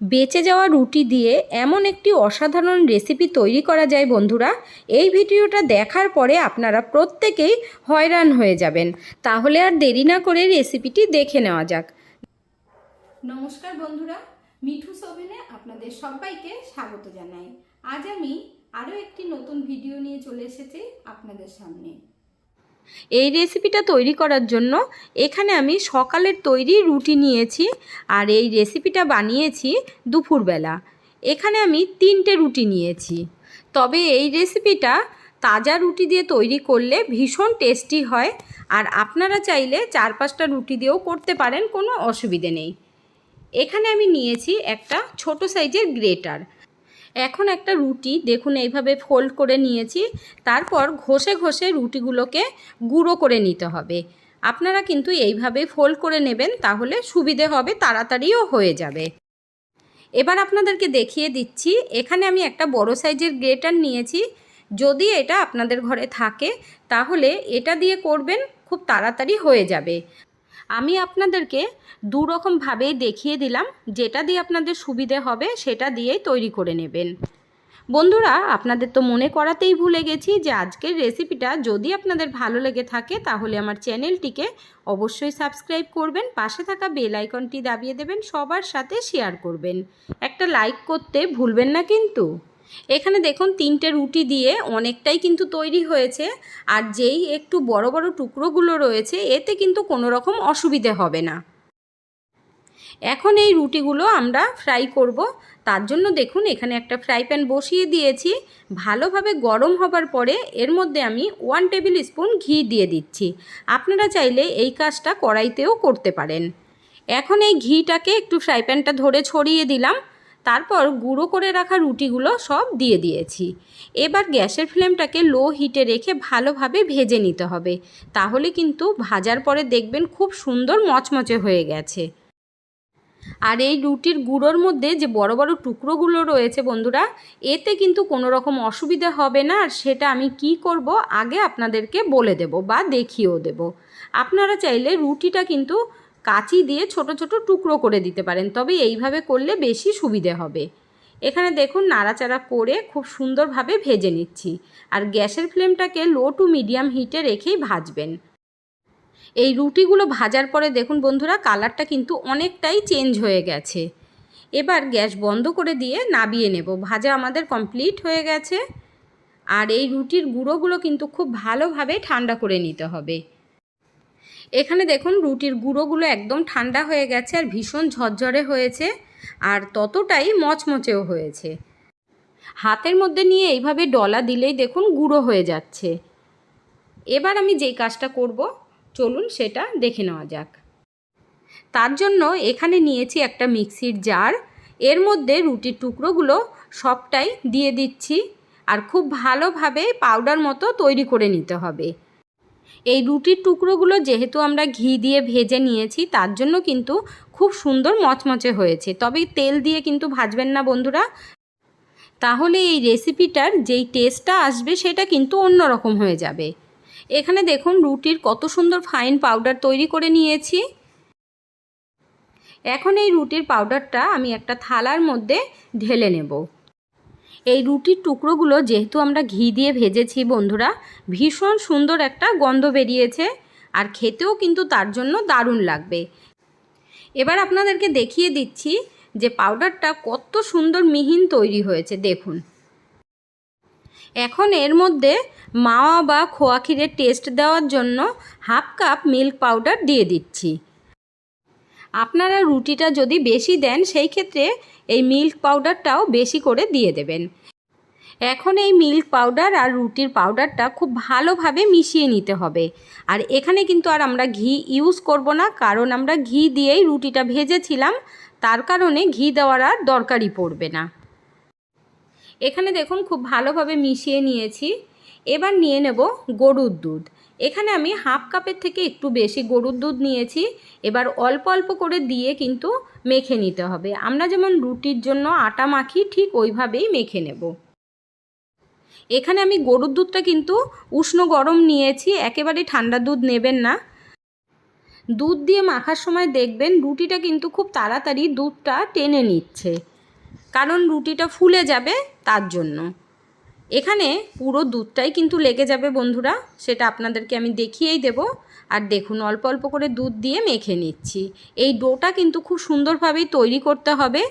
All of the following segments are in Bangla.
বেঁচে যাওয়া রুটি দিয়ে এমন একটি অসাধারণ রেসিপি তৈরি করা যায় বন্ধুরা। এই ভিডিওটা দেখার পরে আপনারা প্রত্যেকেই হয়রান হয়ে যাবেন। তাহলে আর দেরি না করে রেসিপিটি দেখে নেওয়া যাক। নমস্কার বন্ধুরা, মিঠু সোভেনে আপনাদের সবাইকে স্বাগত জানাই। আজ আমি আরও একটি নতুন ভিডিও নিয়ে চলে এসেছি আপনাদের সামনে। এই রেসিপিটা তৈরি করার জন্য এখানে আমি সকালের তৈরি রুটি নিয়েছি আর এই রেসিপিটা বানিয়েছি দুপুরবেলা। এখানে আমি তিনটে রুটি নিয়েছি। তবে এই রেসিপিটা তাজা রুটি দিয়ে তৈরি করলে ভীষণ টেস্টি হয় আর আপনারা চাইলে চার পাঁচটা রুটি দিয়েও করতে পারেন, কোনো অসুবিধে নেই। এখানে আমি নিয়েছি একটা ছোট সাইজের গ্রেটার এখন একটা রুটি, দেখুন এইভাবে ফোল্ড করে নিয়েছি, তারপর ঘষে ঘষে রুটিগুলোকে গুঁড়ো করে নিতে হবে। আপনারা কিন্তু এইভাবে ফোল্ড করে নেবেন, তাহলে সুবিধে হবে, তাড়াতাড়িও হয়ে যাবে। এবার আপনাদেরকে দেখিয়ে দিচ্ছি, এখানে আমি একটা বড় সাইজের গ্রেটার নিয়েছি। যদি এটা আপনাদের ঘরে থাকে, তাহলে এটা দিয়ে করবেন, খুব তাড়াতাড়ি হয়ে যাবে। আমি আপনাদেরকে দু রকমভাবেই দেখিয়ে দিলাম, যেটা দিয়ে আপনাদের সুবিধে হবে সেটা দিয়েই তৈরি করে নেবেন। বন্ধুরা, আপনাদের তো মনে করাতেই ভুলে গেছি যে আজকের রেসিপিটা যদি আপনাদের ভালো লেগে থাকে, তাহলে আমার চ্যানেলটিকে অবশ্যই সাবস্ক্রাইব করবেন, পাশে থাকা বেল আইকনটি দাবিয়ে দেবেন, সবার সাথে শেয়ার করবেন। একটা লাইক করতে ভুলবেন না কিন্তু। এখানে দেখুন তিনটে রুটি দিয়ে অনেকটাই কিন্তু তৈরি হয়েছে, আর যেই একটু বড় বড় টুকরোগুলো রয়েছে, এতে কিন্তু কোনো রকম অসুবিধে হবে না। এখন এই রুটিগুলো আমরা ফ্রাই করব। তার জন্য দেখুন এখানে একটা ফ্রাই প্যান বসিয়ে দিয়েছি। ভালোভাবে গরম হবার পরে এর মধ্যে আমি ওয়ান টেবিল স্পুন ঘি দিয়ে দিচ্ছি। আপনারা চাইলে এই কাজটা কড়াইতেও করতে পারেন। এখন এই ঘিটাকে একটু ফ্রাই প্যানটা ধরে ছড়িয়ে দিলাম। তারপর গুঁড়ো করে রাখা রুটিগুলো সব দিয়ে দিয়েছি। এবার গ্যাসের ফ্লেমটাকে লো হিটে রেখে ভালোভাবে ভেজে নিতে হবে। তাহলে কিন্তু ভাজার পরে দেখবেন খুব সুন্দর মচমচে হয়ে গেছে। আর এই রুটির গুঁড়োর মধ্যে যে বড় বড় টুকরোগুলো রয়েছে বন্ধুরা, এতে কিন্তু কোনো রকম অসুবিধা হবে না। আর সেটা আমি কি করব আগে আপনাদেরকে বলে দেব বা দেখিয়েও দেব। আপনারা চাইলে রুটিটা কিন্তু কাঁচি দিয়ে ছোট ছোট টুকরো করে দিতে পারেন, তবে এইভাবে করলে বেশি সুবিধে হবে। এখানে দেখুন নাড়াচাড়া করে খুব সুন্দরভাবে ভেজে নিচ্ছি, আর গ্যাসের ফ্লেমটাকে লো টু মিডিয়াম হিটে রেখেই ভাজবেন। এই রুটিগুলো ভাজার পরে দেখুন বন্ধুরা, কালারটা কিন্তু অনেকটাই চেঞ্জ হয়ে গেছে। এবার গ্যাস বন্ধ করে দিয়ে নাবিয়ে নেব, ভাজা আমাদের কমপ্লিট হয়ে গেছে। আর এই রুটির গুঁড়োগুলো কিন্তু খুব ভালোভাবে ঠান্ডা করে নিতে হবে। এখানে দেখুন রুটির গুঁড়োগুলো একদম ঠান্ডা হয়ে গেছে আর ভীষণ ঝরঝরে হয়েছে আর ততটাই মচমচেও হয়েছে। হাতের মধ্যে নিয়ে এইভাবে ডলা দিলেই দেখুন গুঁড়ো হয়ে যাচ্ছে। এবার আমি যেই কাজটা করব, চলুন সেটা দেখে নেওয়া যাক। তার জন্য এখানে নিয়েছি একটা মিক্সির জার। এর মধ্যে রুটির টুকরোগুলো সবটাই দিয়ে দিচ্ছি আর খুব ভালোভাবে পাউডার মতো তৈরি করে নিতে হবে। এই রুটির টুকরোগুলো যেহেতু আমরা ঘি দিয়ে ভেজে নিয়েছি, তার জন্য কিন্তু খুব সুন্দর মচমচে হয়েছে। তবে তেল দিয়ে কিন্তু ভাজবেন না বন্ধুরা। তাহলে এই রেসিপিটার যেই টেস্টটা আসবে, সেটা কিন্তু অন্যরকম হয়ে যাবে। এখানে দেখুন, রুটির কত সুন্দর ফাইন পাউডার তৈরি করে নিয়েছি। এখন এই রুটির পাউডারটা আমি একটা থালার মধ্যে ঢেলে নেব। এই রুটির টুকরোগুলো যেহেতু আমরা ঘি দিয়ে ভেজেছি বন্ধুরা, ভীষণ সুন্দর একটা গন্ধ বেরিয়েছে আর খেতেও কিন্তু তার জন্য দারুণ লাগবে। এবার আপনাদেরকে দেখিয়ে দিচ্ছি যে পাউডারটা কত সুন্দর মিহিন তৈরি হয়েছে, দেখুন। এখন এর মধ্যে মাওয়া বা খোয়া ক্ষীরের টেস্ট দেওয়ার জন্য হাফ কাপ মিল্ক পাউডার দিয়ে দিচ্ছি। আপনারা রুটিটা যদি বেশি দেন, সেই ক্ষেত্রে এই মিল্ক পাউডারটাও বেশি করে দিয়ে দেবেন। এখন এই মিল্ক পাউডার আর রুটির পাউডারটা খুব ভালোভাবে মিশিয়ে নিতে হবে। আর এখানে কিন্তু আর আমরা ঘি ইউজ করব না, কারণ আমরা ঘি দিয়েই রুটিটা ভেজেছিলাম, তার কারণে ঘি দেওয়ার আর দরকারই পড়বে না। এখানে দেখুন, খুব ভালোভাবে মিশিয়ে নিয়েছি। এবার নিয়ে নেব গরুর দুধ। এখানে আমি হাফ কাপের থেকে একটু বেশি গরুর দুধ নিয়েছি। এবার অল্প অল্প করে দিয়ে কিন্তু মেখে নিতে হবে। আমরা যেমন রুটির জন্য আটা মাখি, ঠিক ওইভাবেই মেখে নেব। এখানে আমি গরুর দুধটা কিন্তু উষ্ণ গরম নিয়েছি একেবারে ঠান্ডা দুধ নেবেন না। দুধ দিয়ে মাখার সময় দেখবেন রুটিটা কিন্তু খুব তাড়াতাড়ি দুধটা টেনে নিচ্ছে। কারণ রুটিটা ফুলে যাবে তার জন্য। এখানে পুরো দুধটাই কিন্তু লেগে যাবে বন্ধুরা, সেটা আপনাদেরকে আমি দেখিয়েই দেব। আর দেখুন, অল্প অল্প করে দুধ দিয়ে মেখে নিচ্ছি। এই ডোটা কিন্তু খুব সুন্দরভাবেই তৈরি করতে হবে।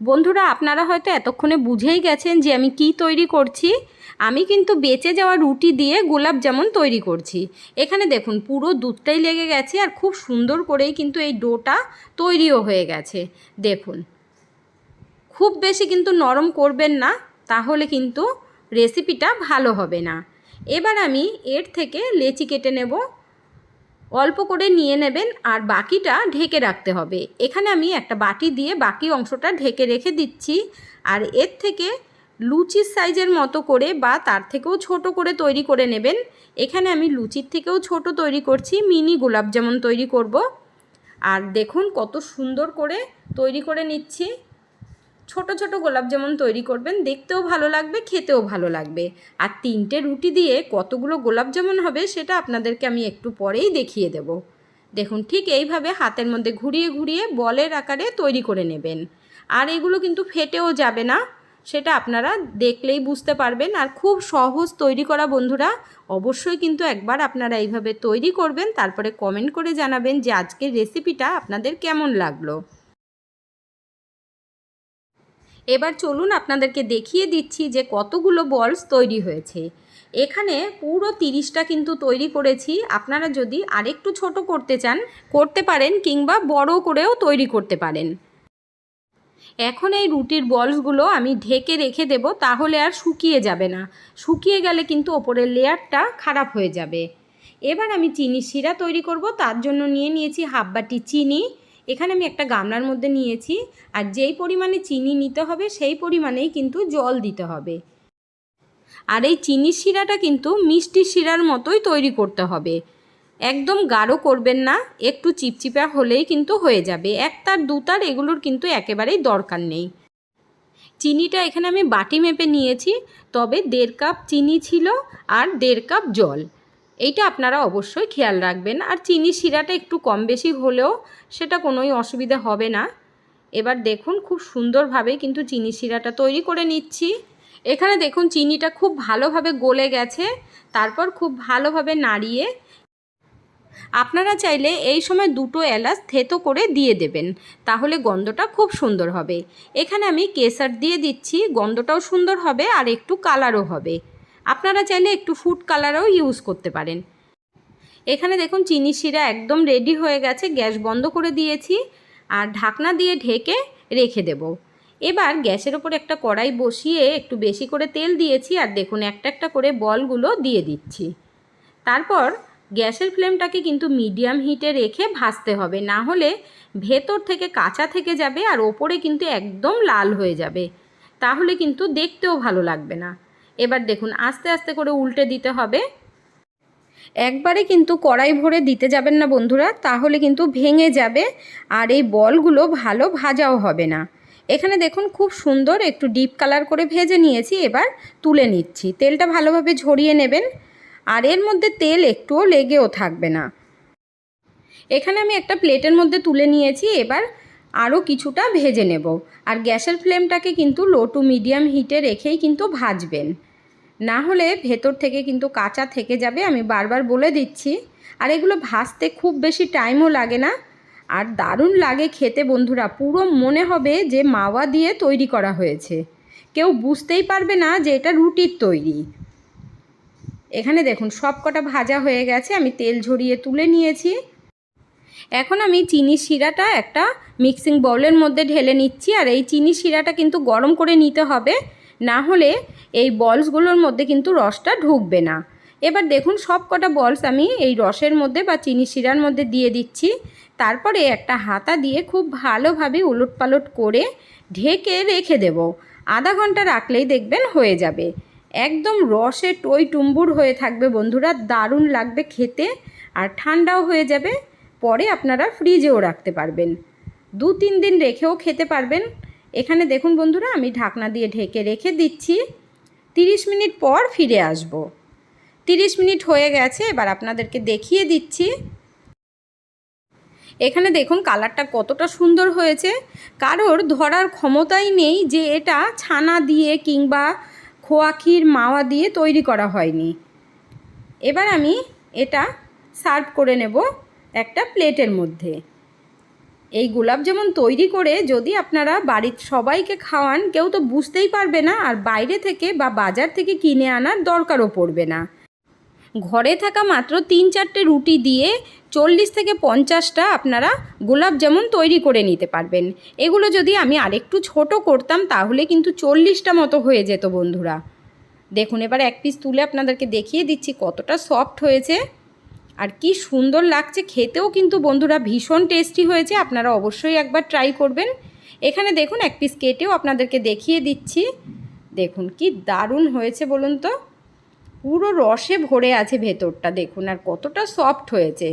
বন্ধুরা, আপনারা হয়তো এতক্ষণে বুঝেই গেছেন যে আমি কি তৈরি করছি। আমি কিন্তু বেঁচে যাওয়া রুটি দিয়ে গোলাপ জামুন তৈরি করছি। এখানে দেখুন, পুরো দুধটাই লেগে গেছে আর খুব সুন্দর করেই কিন্তু এই ডোটা তৈরিও হয়ে গেছে। দেখুন, খুব বেশি কিন্তু নরম করবেন না। তাহলে কিন্তু রেসিপিটা ভালো হবে না। এবার আমি এর থেকে লেচি কেটে নেব। অল্প করে নিয়ে নেবেন আর বাকিটা ঢেকে রাখতে হবে। এখানে আমি একটা বাটি দিয়ে বাকি অংশটা ঢেকে রেখে দিচ্ছি। আর এর থেকে লুচির সাইজের মতো করে বা তার থেকেও ছোট করে তৈরি করে নেবেন। এখানে আমি লুচির থেকেও ছোট তৈরি করছি, মিনি গোলাপ যেমন তৈরি করব। আর দেখুন কত সুন্দর করে তৈরি করে নিচ্ছি। ছোট ছোট গোলাপ যেমন তৈরি করবেন, দেখতেও ভালো লাগবে, খেতেও ভালো লাগবে। আর তিনটে রুটি দিয়ে কতগুলো গোলাপ যেমন হবে, সেটা আপনাদেরকে আমি একটু পরেই দেখিয়ে দেব। দেখুন, ঠিক এইভাবে হাতের মধ্যে ঘুরিয়ে ঘুরিয়ে বলের আকারে তৈরি করে নেবেন। আর এগুলো কিন্তু ফেটেও যাবে না, সেটা আপনারা দেখলেই বুঝতে পারবেন। আর খুব সহজ তৈরি করা বন্ধুরা, অবশ্যই কিন্তু একবার আপনারা এইভাবে তৈরি করবেন, তারপরে কমেন্ট করে জানাবেন যে আজকের রেসিপিটা আপনাদের কেমন লাগল। এবার চলুন আপনাদেরকে দেখিয়ে দিচ্ছি যে কতগুলো বলস তৈরি হয়েছে। এখানে পুরো তিরিশটা কিন্তু তৈরি করেছি। আপনারা যদি আরেকটু ছোট করতে চান, করতে পারেন কিংবা বড় করেও তৈরি করতে পারেন। এখন এই রুটির বলসগুলো আমি ঢেকে রেখে দেব, তাহলে আর শুকিয়ে যাবে না। শুকিয়ে গেলে কিন্তু ওপরের লেয়ারটা খারাপ হয়ে যাবে। এবার আমি চিনি শিরা তৈরি করব, তার জন্য নিয়ে নিয়েছি হাফ বাটি চিনি। এখানে আমি একটা গামলার মধ্যে নিয়েছি আর যেই পরিমাণে চিনি নিতে হবে সেই পরিমাণেই কিন্তু জল দিতে হবে। আর এই চিনি শিরাটা কিন্তু মিষ্টি শিরার মতোই তৈরি করতে হবে। একদম গাঢ় করবেন না, একটু চিপচিপা হলেই কিন্তু হয়ে যাবে। এক তার, দু তার এগুলোর কিন্তু একেবারেই দরকার নেই। চিনিটা এখানে আমি বাটি মেপে নিয়েছি, তবে দেড় কাপ চিনি ছিল আর দেড় কাপ জল। এইটা আপনারা অবশ্যই খেয়াল রাখবেন। আর চিনি শিরাটা একটু কম বেশি হলেও সেটা কোনোই অসুবিধা হবে না। এবার দেখুন খুব সুন্দরভাবে কিন্তু চিনি শিরাটা তৈরি করে নিচ্ছি। এখানে দেখুন চিনিটা খুব ভালোভাবে গলে গেছে। তারপর খুব ভালোভাবে নাড়িয়ে আপনারা চাইলে এই সময় দুটো এলাচ থেতো করে দিয়ে দেবেন, তাহলে গন্ধটা খুব সুন্দর হবে। এখানে আমি কেসার দিয়ে দিচ্ছি, গন্ধটাও সুন্দর হবে আর একটু কালারও হবে। আপনারা চাইলে একটু ফুড কালারও ইউজ করতে পারেন। এখানে দেখুন, চিনি শিরা একদম রেডি হয়ে গেছে, গ্যাস বন্ধ করে দিয়েছি আর ঢাকনা দিয়ে ঢেকে রেখে দেব। এবার গ্যাসের ওপর একটা কড়াই বসিয়ে একটু বেশি করে তেল দিয়েছি আর দেখুন, একটা একটা করে বলগুলো দিয়ে দিচ্ছি। তারপর গ্যাসের ফ্লেমটাকে কিন্তু মিডিয়াম হিটে রেখে ভাজতে হবে, না হলে ভেতর থেকে কাঁচা থেকে যাবে আর ওপরে কিন্তু একদম লাল হয়ে যাবে। তাহলে কিন্তু দেখতেও ভালো লাগবে না। এবার দেখুন, আস্তে আস্তে করে উল্টে দিতে হবে। একবারে কিন্তু কড়াই ভরে দিতে যাবেন না বন্ধুরা, তাহলে কিন্তু ভেঙে যাবে আর এই বলগুলো ভালো ভাজাও হবে না। এখানে দেখুন, খুব সুন্দর একটু ডিপ কালার করে ভেজে নিয়েছি, এবার তুলে নিচ্ছি। তেলটা ভালোভাবে ঝরিয়ে নেবেন, আর এর মধ্যে তেল একটুও লেগেও থাকবে না। এখানে আমি একটা প্লেটের মধ্যে তুলে নিয়েছি, এবার আরও কিছুটা ভেজে নেব। আর গ্যাসের ফ্লেমটাকে কিন্তু লো টু মিডিয়াম হিটে রেখেই কিন্তু ভাজবেন। না হলে ভেতর থেকে কিন্তু কাঁচা থেকে যাবে, আমি বারবার বলে দিচ্ছি। আর এগুলো ভাজতে খুব বেশি টাইমও লাগে না। আর দারুণ লাগে খেতে বন্ধুরা, পুরো মনে হবে যে মাওয়া দিয়ে তৈরি করা হয়েছে। কেউ বুঝতেই পারবে না যে এটা রুটির তৈরি। এখানে দেখুন সব কটা ভাজা হয়ে গেছে, আমি তেল ঝরিয়ে তুলে নিয়েছি। এখন আমি চিনি শিরাটা একটা মিক্সিং বাউলের মধ্যে ঢেলে নিচ্ছি, আর এই চিনি শিরাটা কিন্তু গরম করে নিতে হবে। না হলে এই বলসগুলোর মধ্যে কিন্তু রসটা ঢুকবে না। এবার দেখুন সব কটা বলস আমি এই রসের মধ্যে বা চিনি শিরার মধ্যে দিয়ে দিচ্ছি। তারপরে একটা হাতা দিয়ে খুব ভালোভাবে উলট পালট করে ঢেকে রেখে দেব। আধা ঘণ্টা রাখলেই দেখবেন হয়ে যাবে। একদম রসে টই টুম্বুর হয়ে থাকবে বন্ধুরা, দারুণ লাগবে খেতে আর ঠান্ডাও হয়ে যাবে। পরে আপনারা ফ্রিজেও রাখতে পারবেন। দু তিন দিন রেখেও খেতে পারবেন। এখানে দেখুন বন্ধুরা, আমি ঢাকনা দিয়ে ঢেকে রেখে দিচ্ছি। তিরিশ মিনিট পর ফিরে আসব। তিরিশ মিনিট হয়ে গেছে, এবার আপনাদেরকে দেখিয়ে দিচ্ছি। এখানে দেখুন কালারটা কতটা সুন্দর হয়েছে। কারোর ধরার ক্ষমতাই নেই যে এটা ছানা দিয়ে কিংবা খোয়া ক্ষীর, মাওয়া দিয়ে তৈরি করা হয়নি। এবার আমি এটা সার্ভ করে নেব একটা প্লেটের মধ্যে। এই গোলাপ যেমন তৈরি করে যদি আপনারা বাড়ির সবাইকে খাওয়ান, কেউ তো বুঝতেই পারবে না আর বাইরে থেকে বা বাজার থেকে কিনে আনার দরকারও পড়বে না। ঘরে থাকা মাত্র তিন চারটে রুটি দিয়ে চল্লিশ থেকে পঞ্চাশটা আপনারা গোলাপ যেমন তৈরি করে নিতে পারবেন। এগুলো যদি আমি আরেকটু ছোট করতাম, তাহলে কিন্তু চল্লিশটা মতো হয়ে যেত বন্ধুরা। দেখুন, এবার এক পিস তুলে আপনাদেরকে দেখিয়ে দিচ্ছি কতটা সফট হয়েছে। আর কি সুন্দর লাগছে খেতেও কিন্তু বন্ধুরা ভীষণ টেস্টি হয়েছে, আপনারা অবশ্যই একবার ট্রাই করবেন। এখানে দেখুন, এক পিস কেটেও আপনাদেরকে দেখিয়ে দিচ্ছি। দেখুন, কি দারুণ হয়েছে বলুন তো। পুরো রসে ভরে আছে ভেতরটা, দেখুন, আর কতটা সফট হয়েছে।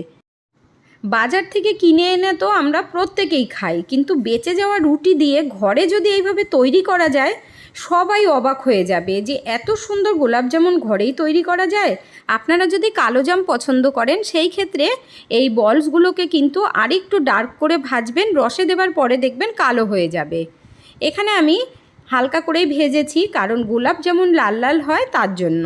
বাজার থেকে কিনে এনে তো আমরা প্রত্যেকেই খাই, কিন্তু বেঁচে যাওয়া রুটি দিয়ে ঘরে যদি এইভাবে তৈরি করা যায় সবাই অবাক হয়ে যাবে যে এত সুন্দর গোলাপ জামুন ঘরেই তৈরি করা যায়। আপনারা যদি কালো জাম পছন্দ করেন, সেই ক্ষেত্রে এই বলসগুলোকে কিন্তু আরেকটু ডার্ক করে ভাজবেন, রসে দেবার পরে দেখবেন কালো হয়ে যাবে। এখানে আমি হালকা করেই ভেজেছি, কারণ গোলাপ যেমন লাল লাল হয় তার জন্য।